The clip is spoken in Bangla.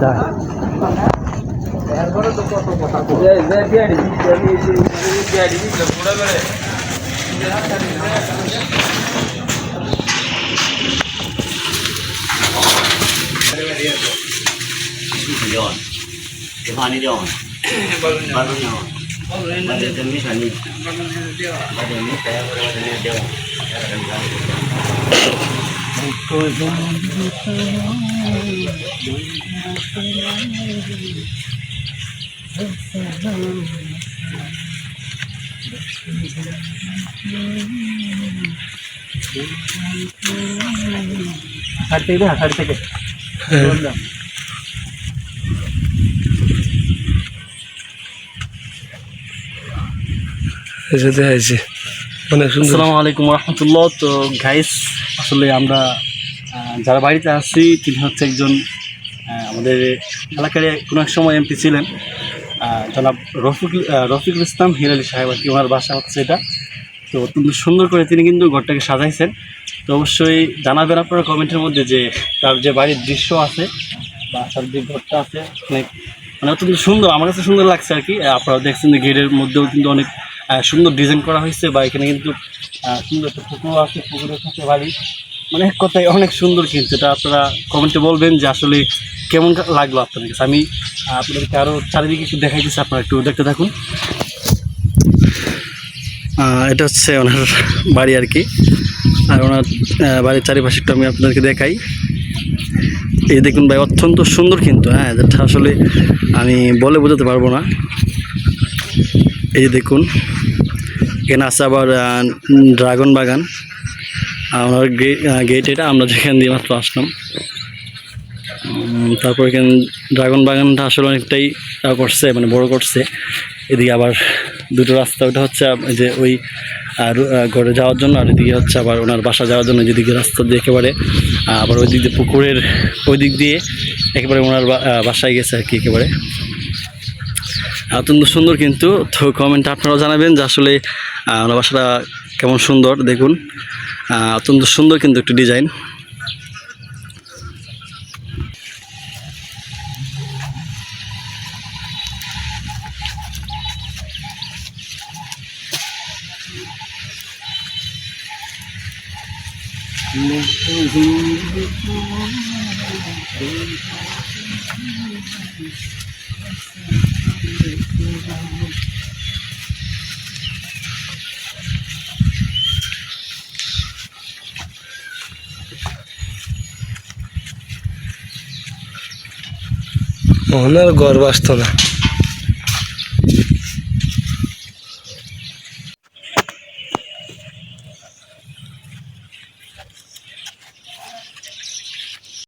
ได้ย้อนเดี๋ยวพานี่ย้อนบอลย้อนมาเดินมิชันนี่มาเดินมิแต่มาเดินเดียว থেকে অনেক সুন্দর আসসালামু আলাইকুম রহমতুল্লাহ তো গাইস আসলে আমরা যারা বাড়িতে আছি, তিনি হচ্ছে একজন আমাদের এলাকার কোনো এক সময় এমপি ছিলেন। জনাব রফিকুল রফিকুল ইসলাম হিরালি সাহেব আর কি, ওনার বাসা হচ্ছে এটা। তো অত্যন্ত সুন্দর করে তিনি কিন্তু ঘরটাকে সাজাইছেন। তো অবশ্যই জানাবেন আপনারা কমেন্টের মধ্যে যে তার যে বাড়ির দৃশ্য আছে বা তার যে ঘরটা আছে অনেক মানে অত্যন্ত সুন্দর, আমার কাছে সুন্দর লাগছে আর কি। আপনারা দেখছেন যে গেটের মধ্যেও কিন্তু অনেক সুন্দর ডিজাইন করা হয়েছে বা এখানে কিন্তু সুন্দর একটা পুকুর আছে, পুকুরের সাথে বাড়ি মানে এক কথায় অনেক সুন্দর কিন্তু এটা আপনারা কমেন্টে বলবেন যে আসলে কেমন লাগল আপনাদের কাছে। আমি আপনাদেরকে আরও চারিদিকে একটু দেখাই দিচ্ছি আপনারা একটু দেখতে থাকুন। এটা হচ্ছে ওনার বাড়ি আর কি। আর ওনার বাড়ির চারিপাশে একটু আমি আপনাদেরকে দেখাই। এই দেখুন ভাই, অত্যন্ত সুন্দর কিন্তু হ্যাঁ যেটা আসলে আমি বলে বোঝাতে পারব না। এই দেখুন এখানে আছে আবার ড্রাগন বাগান। আমার গেট এটা আমরা যেখান দিয়ে মাত্র আসলাম। তারপর এখানে ড্রাগন বাগানটা আসলে অনেকটাই করছে মানে বড় করছে। এদিকে আবার দুটো রাস্তা, ওটা হচ্ছে যে ওই আর ঘরে যাওয়ার জন্য, আর এদিকে হচ্ছে আবার ওনার বাসা যাওয়ার জন্য যেদিকে রাস্তা দিয়ে একেবারে আবার ওই দিক দিয়ে পুকুরের ওই দিক দিয়ে একেবারে ওনার বাসায় গেছে আর কি একেবারে। অত্যন্ত সুন্দর কিন্তু, তো কমেন্টে আপনারাও জানাবেন যে আসলে ওনার বাসাটা কেমন সুন্দর, দেখুন। অত্যন্ত সুন্দর কিন্তু একটি ডিজাইন ওনার ঘর বাসত না।